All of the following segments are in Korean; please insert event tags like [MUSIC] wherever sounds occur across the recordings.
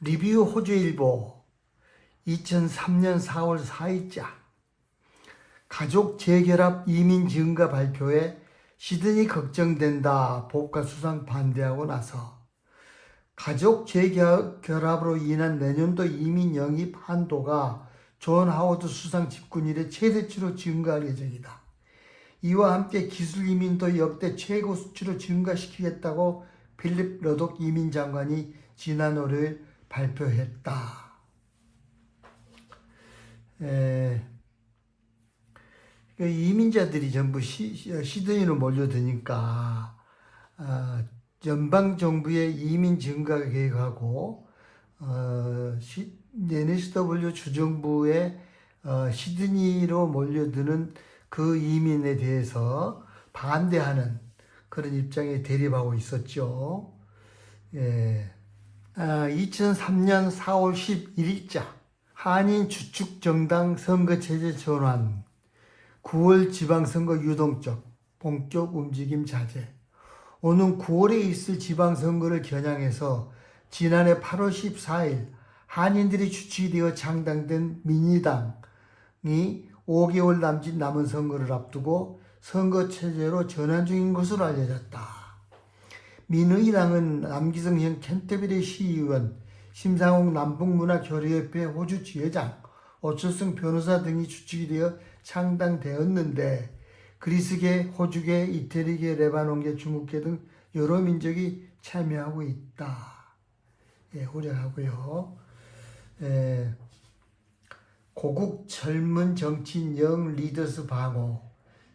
리뷰 호주일보 2003년 4월 4일자 가족 재결합 이민 증가 발표에 시드니 걱정된다 법과 수상 반대하고 나서 가족 재결합으로 인한 내년도 이민 영입 한도가 존 하워드 수상 집권 이래 최대치로 증가할 예정이다. 이와 함께 기술 이민도 역대 최고 수치로 증가시키겠다고 필립 러독 이민 장관이 지난 월요일 발표했다. 에, 그 이민자들이 전부 시, 시드니로 몰려드니까 아, 연방 정부의 이민 증가 계획하고 어, 시, NSW 주정부의 어, 시드니로 몰려드는 그 이민에 대해서 반대하는 그런 입장에 대립하고 있었죠. 예. 아, 2003년 4월 11일자 한인 주축 정당 선거체제 전환 9월 지방선거 유동적 본격 움직임 자제 오는 9월에 있을 지방선거를 겨냥해서 지난해 8월 14일 한인들이 주축이 되어 창당된 민주당이 5개월 남짓 남은 선거를 앞두고 선거체제로 전환 중인 것으로 알려졌다. 민의당은 남기성 현 캔터베리 시의원, 심상홍 남북문화교류협회 호주 지회장, 오철승 변호사 등이 주축이 되어 창당되었는데 그리스계, 호주계, 이태리계, 레바논계, 중국계 등 여러 민족이 참여하고 있다. 예, 호령하고요. 예, 고국 젊은 정치인 영 리더스 방호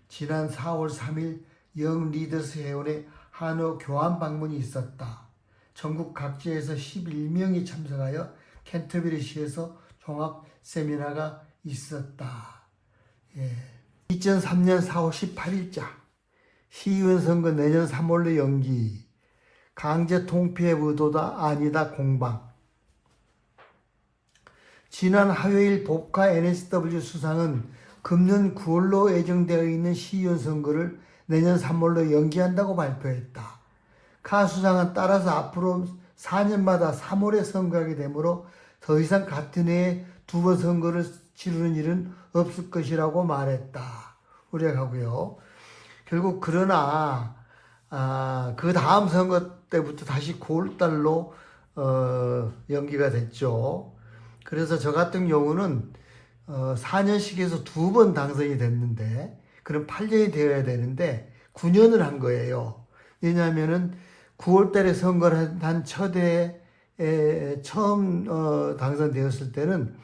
지난 4월 3일 영 리더스 회원의 한어 교환 방문이 있었다. 전국 각지에서 11명이 참석하여 캔터베리시에서 종합 세미나가 있었다. 예. 2003년 4월 18일자 시의원 선거 내년 3월로 연기 강제 통폐 의도다 아니다 공방 지난 화요일 복화 NSW 수상은 금년 9월로 예정되어 있는 시의원 선거를 내년 3월로 연기한다고 발표했다. 카 수상은 따라서 앞으로 4년마다 3월에 선거하게 되므로 더 이상 같은 해에 두 번 선거를 치르는 일은 없을 것이라고 말했다. 우려하고요. 결국 그러나 아, 그 다음 선거 때부터 다시 9월달로 어, 연기가 됐죠. 그래서 저 같은 경우는 어, 4년씩에서 두 번 당선이 됐는데 그럼 8년이 되어야 되는데 9년을 한 거예요. 왜냐하면은 9월 달에 선거를 한 첫해 에 처음 어, 당선되었을 때는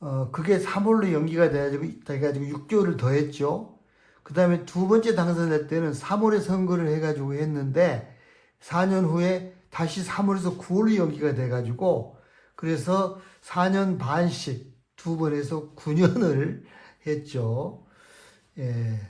어, 그게 3월로 연기가 돼가지고, 돼가지고 6개월을 더 했죠. 그 다음에 두 번째 당선될 때는 3월에 선거를 해가지고 했는데 4년 후에 다시 3월에서 9월로 연기가 돼가지고 그래서 4년 반씩 두 번 해서 9년을 [LAUGHS] 했죠. 예.